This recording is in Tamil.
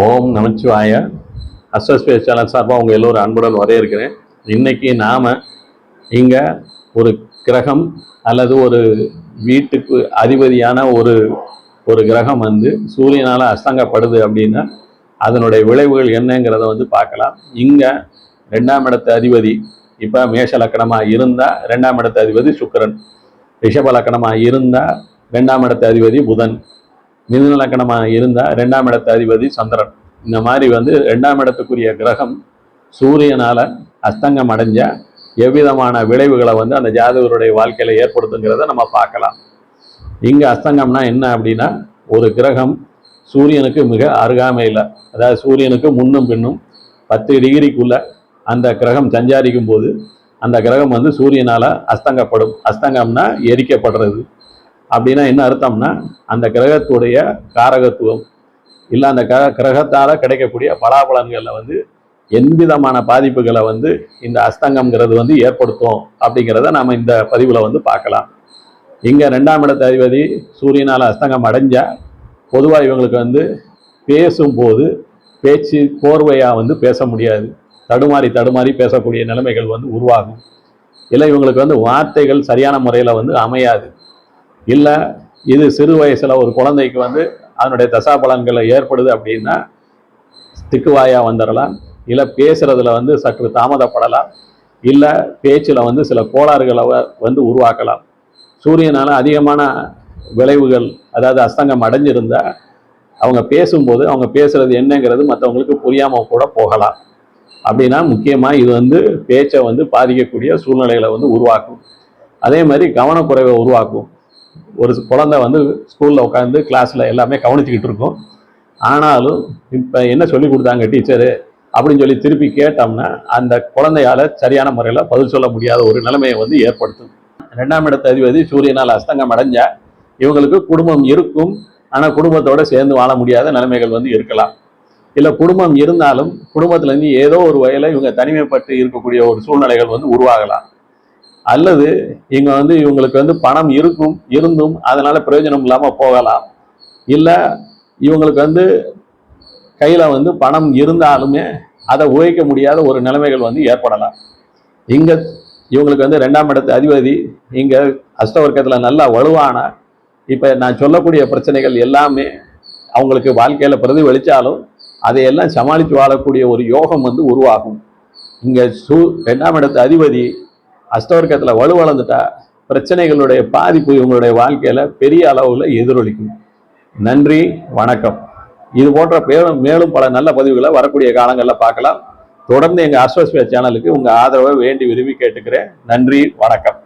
ஓம் நமச்சிவாய. அஸ்வஸ்பேஸ் சேனல் சார்பாக உங்கள் எல்லோரும் அன்புடன் வரையிருக்கிறேன் இன்றைக்கி நாம் இங்கே ஒரு கிரகம் அல்லது ஒரு வீட்டுக்கு அதிபதியான ஒரு ஒரு கிரகம் வந்து சூரியனால் அஸ்தங்கப்படுது அப்படின்னா அதனுடைய விளைவுகள் என்னங்கிறத வந்து பார்க்கலாம். இங்கே ரெண்டாம் இடத்து அதிபதி இப்போ மேஷ லக்கணமாக இருந்தால் ரெண்டாம் இடத்து அதிபதி சுக்கரன். ரிஷப லக்கணமாக இருந்தால் ரெண்டாம் இடத்து அதிபதி புதன். மிதுநலக்கணமாக இருந்தால் ரெண்டாம் இடத்து அதிபதி சந்திரன். இந்த மாதிரி வந்து ரெண்டாம் இடத்துக்குரிய கிரகம் சூரியனால் அஸ்தங்கம் அடைஞ்சால் எவ்விதமான விளைவுகளை வந்து அந்த ஜாதகருடைய வாழ்க்கையில் ஏற்படுத்துங்கிறத நம்ம பார்க்கலாம். இங்கே அஸ்தங்கம்னா என்ன அப்படின்னா ஒரு கிரகம் சூரியனுக்கு மிக அருகாமையில் அதாவது சூரியனுக்கு முன்னும் பின்னும் பத்து டிகிரிக்குள்ளே அந்த கிரகம் சஞ்சாரிக்கும் போது அந்த கிரகம் வந்து சூரியனால் அஸ்தங்கப்படும். அஸ்தங்கம்னா எரிக்கப்படுறது. அப்படின்னா என்ன அர்த்தம்னா அந்த கிரகத்துடைய காரகத்துவம் இல்லை அந்த க கிரகத்தால் கிடைக்கக்கூடிய பலாபலன்களில் வந்து எந்தவிதமான பாதிப்புகளை வந்து இந்த அஸ்தங்கம்ங்கிறது வந்து ஏற்படுத்தும் அப்படிங்கிறத நாம் இந்த பதிவில் வந்து பார்க்கலாம். இங்கே ரெண்டாம் இடத்து அதிபதி சூரியனால் அஸ்தங்கம் அடைஞ்சால் பொதுவாக இவங்களுக்கு வந்து பேசும்போது பேச்சு கோர்வையாக வந்து பேச முடியாது. தடுமாறி தடுமாறி பேசக்கூடிய நிலைமைகள் வந்து உருவாகும். இல்லை இவங்களுக்கு வந்து வார்த்தைகள் சரியான முறையில் வந்து அமையாது. இல்லை இது சிறு வயசில் ஒரு குழந்தைக்கு வந்து அதனுடைய தசாபலன்களை ஏற்படுது அப்படின்னா திக்குவாயாக வந்துடலாம் இல்லை பேசுகிறதுல வந்து சற்று தாமதப்படலாம் இல்லை பேச்சில் வந்து சில கோளாறுகளை வந்து உருவாக்கலாம். சூரியனால் அதிகமான விளைவுகள் அதாவது அஸ்தங்கம் அடைஞ்சிருந்தா அவங்க பேசும்போது அவங்க பேசுகிறது என்னங்கிறது மற்றவங்களுக்கு புரியாமல் கூட போகலாம். அப்படின்னா முக்கியமாக இது வந்து பேச்சை வந்து பாதிக்கக்கூடிய சூழ்நிலைகளை வந்து உருவாக்கும். அதே மாதிரி கவனக்குறைவை உருவாக்கும். ஒரு குழந்தை வந்து ஸ்கூலில் உட்காந்து கிளாஸில் எல்லாமே கவனிச்சுக்கிட்டு இருக்கும். ஆனாலும் இப்போ என்ன சொல்லி கொடுத்தாங்க டீச்சரு? அப்படின்னு சொல்லி திருப்பி கேட்டோம்னா அந்த குழந்தையால சரியான முறையில் பதில் சொல்ல முடியாத ஒரு நிலைமையை வந்து ஏற்படுத்தும். ரெண்டாம் இடத்த அதிபதி சூரியனால் அஸ்தங்கம் அடைஞ்சா இவங்களுக்கு குடும்பம் இருக்கும். ஆனால் குடும்பத்தோட சேர்ந்து வாழ முடியாத நிலைமைகள் வந்து இருக்கலாம். இல்லை குடும்பம் இருந்தாலும் குடும்பத்துலேருந்து ஏதோ ஒரு வகையில் இவங்க தனிமைப்பட்டு இருக்கக்கூடிய ஒரு சூழ்நிலைகள் வந்து உருவாகலாம். அல்லது இங்க வந்து இவங்களுக்கு வந்து பணம் இருக்கும் இருந்தும் அதனால பிரயோஜனம் இல்லாமல் போகலாம். இல்லை இவங்களுக்கு வந்து கையில் வந்து பணம் இருந்தாலுமே அதை உழைக்க முடியாத ஒரு நிலைமைகள் வந்து ஏற்படலாம். இங்கே இவங்களுக்கு வந்து ரெண்டாம் இடத்து அதிபதி இங்கே அஷ்டவர்க்கத்தில் நல்லா வலுவான இப்போ நான் சொல்லக்கூடிய பிரச்சனைகள் எல்லாமே அவங்களுக்கு வாழ்க்கையில் பிரதிபலித்தாலும் அதையெல்லாம் சமாளித்து வாழக்கூடிய ஒரு யோகம் வந்து உருவாகும். இங்கே சூ ரெண்டாம் இடத்து அதிபதி அஷ்டவர்க்கத்தில் வலுவளர்ந்துட்டா பிரச்சனைகளுடைய பாதிப்பு இவங்களுடைய வாழ்க்கையில் பெரிய அளவில் எதிரொலிக்கும். நன்றி வணக்கம். இது போன்ற மேலும் மேலும் பல நல்ல பதிவுகளை வரக்கூடிய காலங்களில் பார்க்கலாம். தொடர்ந்து எங்கள் அஸ்வஸ்வியா சேனலுக்கு உங்கள் ஆதரவை வேண்டி விரும்பி கேட்டுக்கிறேன். நன்றி வணக்கம்.